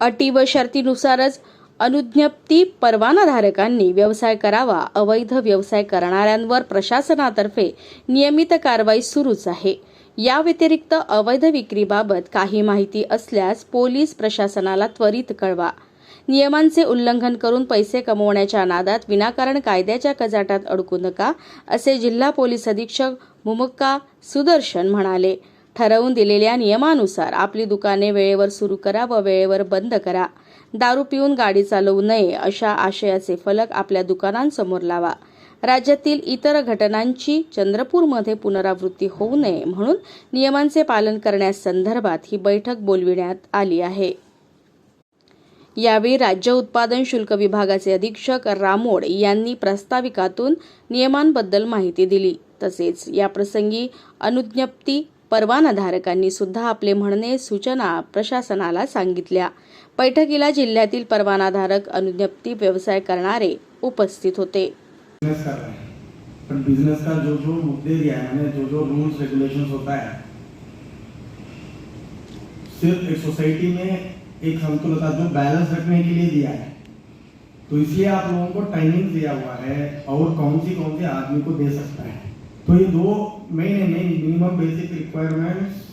अटी व शर्तीनुसारच अनुज्ञप्ती परवानाधारकांनी व्यवसाय करावा अवैध व्यवसाय करणाऱ्यांवर प्रशासनातर्फे नियमित कारवाई सुरूच आहे. या व्यतिरिक्त अवैध विक्रीबाबत काही माहिती असल्यास पोलीस प्रशासनाला त्वरित कळवा. नियमांचे उल्लंघन करून पैसे कमवण्याच्या नादात विनाकारण कायद्याच्या कजाटात अडकू नका असे जिल्हा पोलीस अधीक्षक मुमुक्का सुदर्शन म्हणाले. ठरवून दिलेल्या नियमानुसार आपली दुकाने वेळेवर सुरू करा व वेळेवर बंद करा. दारू पिऊन गाडी चालवू नये अशा आशयाचे फलक आपल्या दुकानांसमोर लावा. राज्यातील इतर घटनांची चंद्रपूरमध्ये पुनरावृत्ती होऊ नये म्हणून नियमांचे पालन करण्यासंदर्भात ही बैठक बोलविण्यात आली आहे. यावेळी राज्य उत्पादन शुल्क विभागाचे अधीक्षक रामोड यांनी प्रास्ताविकातून नियमांबद्दल माहिती दिली. तसेच याप्रसंगी अनुज्ञप्ती परवानाधारकांनी सुद्धा आपले म्हणणे सूचना प्रशासनाला सांगितल्या. बैठकीला जिल्ह्यातील परवानाधारक अनुज्ञप्ती व्यवसाय करणारे उपस्थित होते. पण कर बिजनेस का जो जो मुद्दे दिया जो जो रूल्स रेगुलेशंस होता है सिर्फ एक सोसाइटी में एक संतुलता जो बैलेंस रखने के लिए दिया है तो इसलिए आप लोगों को टाइमिंग दिया हुआ है और कौन सी कौन सी आदमी को दे सकता है। तो ये दो मेन है main minimum basic requirements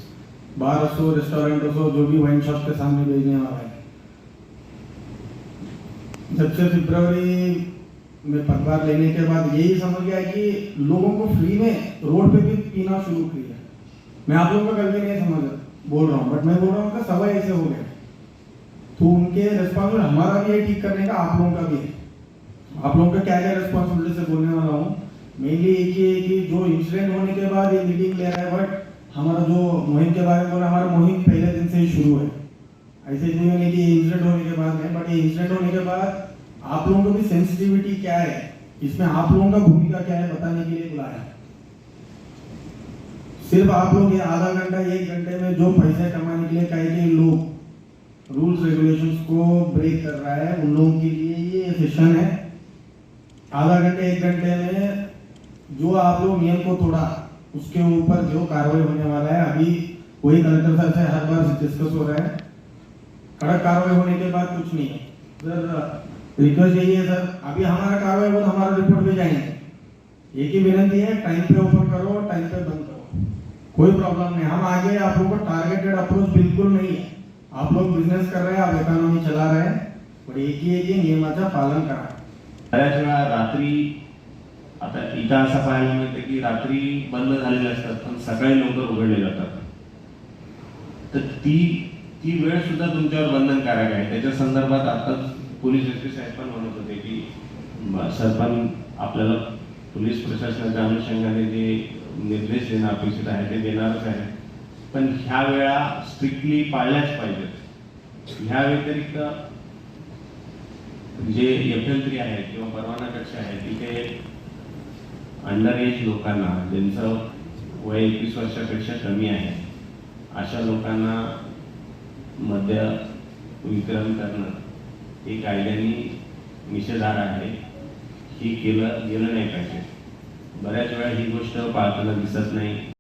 bar हो रेस्टोरेंट हो जो भी वाइन शॉप के सामने भेजने वाला है। जब से फरवरी में पदभार लेने के बाद यही समझ गया कि लोगों को फ्री में रोड पे भी पीना शुरू किया मैं आप लोगों का भी नहीं समझ बोल रहा हूँ बट मैं बोल रहा हूँ कि सवा ऐसे हो गए। तो उनके रिस्पॉन्सिबल हमारा भी है ठीक करने का, आप लोगों का भी है। आप लोगों का क्या क्या रिस्पॉन्सिबिलिटी से बोलने मेनली एक ही है कि जो इंसिडेंट होने के बाद ये मीटिंग ले रहा है बट हमारा जो मुहिम के बारे में हमारा मुहिम पहले दिन से ही शुरू है। ऐसे नहीं होने की इंसिडेंट होने के बाद नहीं बट ये इंसिडेंट होने के बाद आप लोगों को सेंसिटिविटी क्या है? इसमें आप लोगों का भूमिका क्या है, बताने के लिए बुलाया सिर्फ़ आप लोग ये आधा घंटा, एक घंटे में जो पैसे कमाने के लिए कहे कि लोग रूल्स रेगुलेशंस को ब्रेक कर रहा है, उन लोगों के लिए ये सेशन है। आधा घंटे, एक घंटे में जो आप लोग नियम को तोड़ा, उसके ऊपर जो कार्रवाई होने वाला है, अभी वही कलेक्टर साहब से हर बार डिस्कस हो रहा है। कड़क कार्रवाई होने के बाद कुछ नहीं है। सर रिक्वेस्ट यही है, सर। अभी हमारा कार्रवाई हो हमारा रिपोर्ट भी जाएँगे। एक ही विनंती है टाइम पे ओपन करो टाइम पे बंद करो। कोई प्रॉब्लम नहीं। हम आगे आप लोगों को टारगेटेड अप्रोच बिल्कुल नहीं है। आप लोग बिज़नेस कर रहे हैं, आप इकॉनॉमी चला रहे हैं पण एक ही आहे की नियमाचं पालन करा। रात्री आता इथं असं पाहायला मिळतं की रात्री बंद झालेले असतात पण सकाळी लवकर उघडले जातात. तर ती ती वेळ सुद्धा तुमच्यावर बंधनकारक आहे. त्याच्या संदर्भात आता पोलीस एस पी साहेब पण म्हणत होते की म- सर पण आपल्याला पोलीस प्रशासनाच्या अनुषंगाने जे निर्देश देणं अपेक्षित आहे ते देणारच आहे. पण ह्या वेळा स्ट्रिक्टली पाळल्याच पाहिजेत. ह्या व्यतिरिक्त जे एफ एल थ्री आहे किंवा परवाना कक्ष आहे तिथे अंडर एज लोकांना ज्यांचं वय एकवीस वर्षापेक्षा कमी आहे अशा लोकांना मद्य वितरण करणं हे कायद्याने निषेधार आहे. ही केलं गेलं नाही पाहिजे. बऱ्याच वेळा ही गोष्ट पाळताना दिसत नाही.